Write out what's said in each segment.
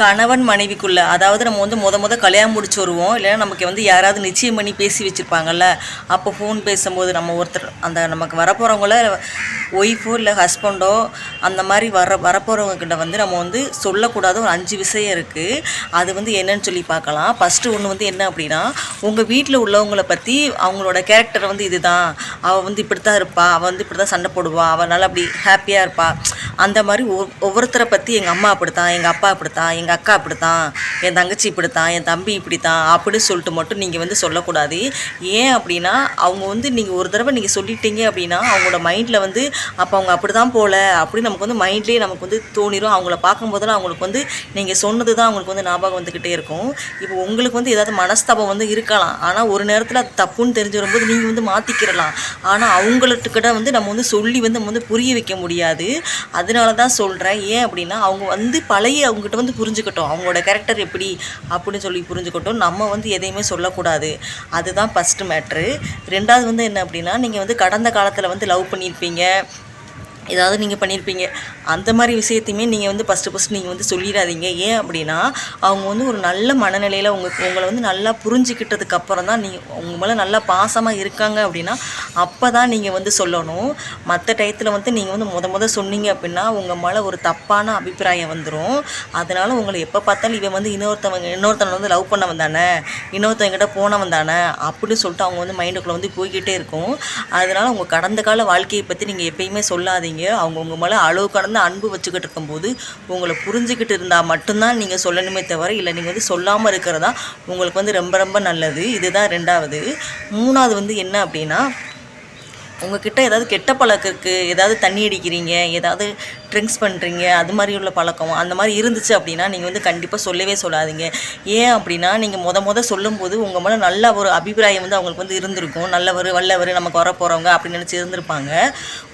கணவன் மனைவிக்குள்ளே அதாவது நம்ம வந்து முத முத கல்யாணம் முடிச்சு வருவோம் இல்லைன்னா நமக்கு வந்து யாராவது நிச்சயம் பண்ணி பேசி வச்சுருப்பாங்கல்ல. அப்போ ஃபோன் பேசும்போது நம்ம ஒருத்தர் அந்த நமக்கு வரப்போகிறவங்கள ஒய்ஃபோ இல்லை ஹஸ்பண்டோ அந்த மாதிரி வர வரப்போகிறவங்க கிட்ட வந்து நம்ம வந்து சொல்லக்கூடாத ஒரு அஞ்சு விஷயம் இருக்குது அது வந்து என்னன்னு சொல்லி பார்க்கலாம். ஃபஸ்ட்டு ஒன்று வந்து என்ன அப்படின்னா உங்கள் வீட்டில் உள்ளவங்களை பற்றி அவங்களோட கேரக்டர் வந்து இதுதான். அவள் வந்து இப்படி தான் இருப்பாள் அவள் வந்து இப்படி தான் சண்டை போடுவாள் அவள் நல்லா அப்படி ஹாப்பியாக இருப்பாள் அந்த மாதிரி ஒவ் ஒவ்வொருத்தரை பற்றி எங்கள் அம்மா அப்படித்தான் எங்கள் அப்பா அப்படித்தான் எங்கள் அக்கா அப்படித்தான் என் தங்கச்சி இப்படித்தான் என் தம்பி இப்படித்தான் அப்படின்னு சொல்லிட்டு மட்டும் நீங்கள் வந்து சொல்லக்கூடாது. ஏன் அப்படின்னா அவங்க வந்து நீங்கள் ஒரு தடவை நீங்கள் சொல்லிட்டீங்க அப்படின்னா அவங்களோட மைண்டில் வந்து அப்போ அவங்க அப்படி தான் போகல அப்படின்னு நமக்கு வந்து மைண்ட்லேயே நமக்கு வந்து தோணிடும் அவங்கள பார்க்கும்போதெல்லாம் அவங்களுக்கு வந்து நீங்கள் சொன்னது தான் அவங்களுக்கு வந்து ஞாபகம் வந்துக்கிட்டே இருக்கும். இப்போ உங்களுக்கு வந்து ஏதாவது மனஸ்தாபம் வந்து இருக்கலாம். ஆனால் ஒரு நேரத்தில் அது தப்புன்னு தெரிஞ்சு வரும்போது நீங்கள் வந்து மாற்றிக்கிறலாம் ஆனால் அவங்கள்கிட்ட வந்து நம்ம வந்து சொல்லி வந்து நம்ம வந்து புரிய வைக்க முடியாது. அதனால தான் சொல்கிறேன் ஏன் அப்படின்னா அவங்க வந்து பழைய அவங்ககிட்ட வந்து புரிஞ்சுக்கட்டும். அவங்களோட கேரக்டர் எப்படி அப்படின்னு சொல்லி புரிஞ்சுக்கட்டும். நம்ம வந்து எதையுமே சொல்லக்கூடாது. அதுதான் ஃபஸ்ட்டு மேட்ரு ரெண்டாவது வந்து என்ன அப்படின்னா நீங்கள் வந்து கடந்த காலத்தில் வந்து லவ் பண்ணியிருப்பீங்க. ஏதாவது நீங்கள் பண்ணியிருப்பீங்க அந்த மாதிரி விஷயத்தையுமே நீங்கள் வந்து ஃபஸ்ட்டு ஃபஸ்ட்டு நீங்கள் வந்து சொல்லிடாதீங்க. ஏன் அப்படின்னா அவங்க வந்து ஒரு நல்ல மனநிலையில் உங்கள் உங்களை வந்து நல்லா புரிஞ்சுக்கிட்டதுக்கு அப்புறம் தான் நீங்கள் உங்கள் மேலே நல்லா பாசமாக இருக்காங்க அப்படின்னா அப்போ தான் நீங்கள் வந்து சொல்லணும். மற்ற டயத்தில் வந்து நீங்கள் வந்து முத முத சொன்னீங்க அப்படின்னா உங்கள் மேலே ஒரு தப்பான அபிப்பிராயம் வந்துடும் அதனால் உங்களை எப்போ பார்த்தாலும் இவன் வந்து இன்னொருத்தவங்க இன்னொருத்தவங்க வந்து லவ் பண்ண வந்தானே இன்னொருத்தவங்கிட்ட போனவன் தானே? அப்படின்னு சொல்லிட்டு அவங்க வந்து மைண்டுக்குள்ளே வந்து போய்கிட்டே இருக்கும். அதனால் உங்கள் கடந்த கால வாழ்க்கையை பற்றி நீங்கள் எப்பயுமே சொல்லாதீங்க. அவங்க அவங்கவுங்க மேலே அளவு கடந்த அன்பு வச்சுக்கிட்டு இருக்கும்போது உங்களை புரிஞ்சுக்கிட்டு இருந்தால் மட்டும்தான் நீங்கள் சொல்லணுமே தவிர இல்லை நீங்கள் வந்து சொல்லாமல் இருக்கிறதா உங்களுக்கு வந்து ரொம்ப ரொம்ப நல்லது. இதுதான் ரெண்டாவது. மூணாவது வந்து என்ன அப்படின்னா உங்ககிட்ட ஏதாவது கெட்ட பழக்கம் இருக்குது ஏதாவது தண்ணி அடிக்கிறீங்க ஏதாவது ட்ரிங்க்ஸ் பண்ணுறீங்க அது மாதிரி உள்ள பழக்கம் அந்த மாதிரி இருந்துச்சு அப்படின்னா நீங்கள் வந்து கண்டிப்பாக சொல்லவே சொல்லாதீங்க. ஏன் அப்படின்னா நீங்கள் மொத முத சொல்லும்போது உங்கள் மேலே நல்ல ஒரு அபிப்பிராயம் வந்து அவங்களுக்கு வந்து இருந்திருக்கும். நல்லவர் வல்லவர் நமக்கு வர போகிறவங்க அப்படின்னு நினச்சி இருந்திருப்பாங்க.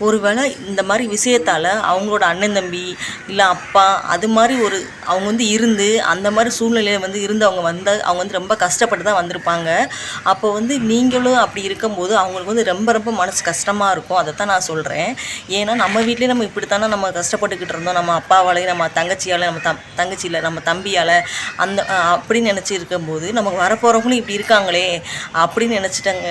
ஒருவேளை இந்த மாதிரி விஷயத்தால் அவங்களோட அண்ணன் தம்பி இல்லை அப்பா அது மாதிரி ஒரு அவங்க வந்து இருந்து அந்த மாதிரி சூழ்நிலையில் வந்து இருந்து அவங்க வந்த அவங்க வந்து ரொம்ப கஷ்டப்பட்டு தான் வந்திருப்பாங்க. அப்போ வந்து நீங்களும் அப்படி இருக்கும்போது அவங்களுக்கு வந்து ரொம்ப ரொம்ப மனசு கஷ்டமாக இருக்கும். அதை தான் நான் சொல்கிறேன் ஏன்னா நம்ம வீட்லேயே நம்ம இப்படித்தானே நம்ம கஷ்டப்பட்டுக்கிட்டு இருந்தோம். நம்ம அப்பாவாலையும் நம்ம தங்கச்சியால் நம்ம தம் தங்கச்சியில் நம்ம தம்பியால் அந்த அப்படின்னு நினச்சி இருக்கும்போது நமக்கு வரப்போகிறவங்களும் இப்படி இருக்காங்களே அப்படின்னு நினச்சிட்டாங்க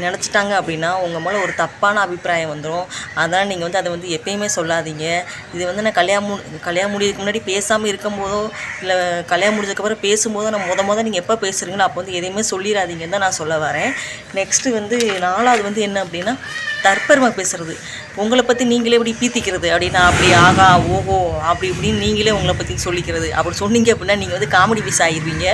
நினச்சிட்டாங்க அப்படின்னா உங்கள் மேலே ஒரு தப்பான அபிப்பிராயம் வந்துடும் அதனால் நீங்கள் வந்து அதை வந்து எப்பயுமே சொல்லாதீங்க. இது வந்து நான் கல்யாணம் மு- கல்யாணம் முடியறதுக்கு முன்னாடி பேசாமல் இருக்கும்போதோ இல்லை கல்யாணம் முடிஞ்சதுக்கப்புறம் பேசும்போதோ நம்ம முத முத நீங்கள் எப்போ பேசுகிறீங்களோ அப்போ வந்து எதையுமே சொல்லிடாதீங்கன்னு தான் நான் சொல்ல வரேன். நெக்ஸ்ட்டு வந்து நாலாவது வந்து என்ன அப்படின்னா தற்பெருமை பேசுறது. உங்களை பற்றி நீங்களே இப்படி பீத்திக்கிறது அப்படின்னா அப்படி ஆகா ஓஹோ அப்படி இப்படின்னு நீங்களே உங்களை பற்றி சொல்லிக்கிறது. அப்படி சொன்னீங்க அப்படின்னா நீங்கள் வந்து காமெடி பீஸ் ஆகிடுவீங்க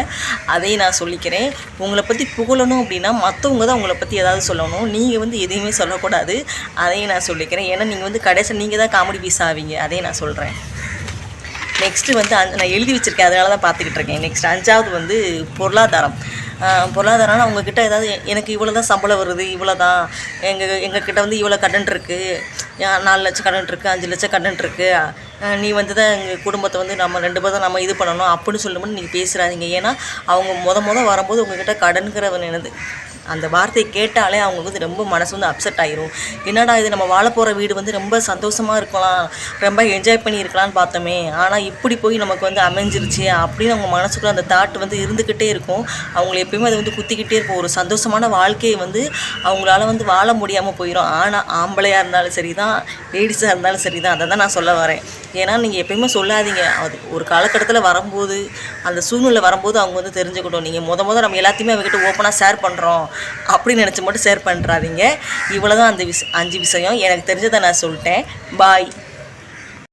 அதையும் நான் சொல்லிக்கிறேன். உங்களை பற்றி புகழணும் அப்படின்னா மற்றவங்க தான் உங்களை பற்றி ஏதாவது சொல்லணும். நீங்கள் வந்து எதையுமே சொல்லக்கூடாது. அதையும் நான் சொல்லிக்கிறேன். ஏன்னா நீங்கள் வந்து கடைசி நீங்கள் தான் காமெடி பீஸ் ஆவீங்க. அதையும் நான் சொல்கிறேன் நெக்ஸ்ட்டு வந்து அஞ்சு- நான் எழுதி வச்சுருக்கேன். அதனால தான் பார்த்துக்கிட்டு இருக்கேன். நெக்ஸ்ட் அஞ்சாவது வந்து பொருளாதாரம். பொருளாதாரம்னா அவங்கக்கிட்ட ஏதாவது எனக்கு இவ்வளோ தான் சம்பளம் வருது இவ்வளோ தான் எங்கள் எங்கக்கிட்ட வந்து இவ்வளோ கடன் இருக்குது நாலு லட்சம் கடன் இருக்குது அஞ்சு லட்சம் கடன் இருக்குது நீ வந்து தான் எங்கள் குடும்பத்தை வந்து நம்ம ரெண்டு பேரும் நம்ம இது பண்ணணும் அப்படின்னு சொல்லும்போது நீங்கள் பேசுகிறாதீங்க ஏன்னா அவங்க முத முத வரும்போது உங்ககிட்ட கடன்கிறவன் என்னது அந்த வார்த்தையை கேட்டாலே அவங்களுக்கு வந்து ரொம்ப மனசு வந்து அப்செட் ஆயிரும். என்னடா இது நம்ம வாழ போகிற வீடு வந்து ரொம்ப சந்தோஷமாக இருக்கலாம் ரொம்ப என்ஜாய் பண்ணி இருக்கலாம்னு பார்த்தோமே. ஆனால் இப்படி போய் நமக்கு வந்து அமைஞ்சிருச்சு அப்படின்னு அவங்க மனசுக்குள்ள அந்த தாட் வந்து இருந்துக்கிட்டே இருக்கும். அவங்களை எப்பயுமே அது வந்து குத்திக்கிட்டே இருக்கும் ஒரு சந்தோஷமான வாழ்க்கையை வந்து அவங்களால வந்து வாழ முடியாமல் போயிடும் ஆனால் ஆம்பளையாக இருந்தாலும் சரி தான் லேடிஸாக இருந்தாலும் சரி தான் அதை தான் நான் சொல்ல வரேன். ஏன்னா நீங்கள் எப்பயுமே சொல்லாதீங்க. அது ஒரு காலகட்டத்தில் வரும்போது அந்த சூழ்நிலை வரும்போது அவங்க வந்து தெரிஞ்சுக்கணும். நீங்கள் முத முத நம்ம எல்லாத்தையுமே அவங்ககிட்ட ஓப்பனாக ஷேர் பண்ணுறோம் அப்படின்னு நினச்சி மட்டும் ஷேர் பண்ணுறாதீங்க இவ்வளோ தான் அந்த விஷ அஞ்சு விஷயம். எனக்கு தெரிஞ்சதை நான் சொல்லிட்டேன். பாய்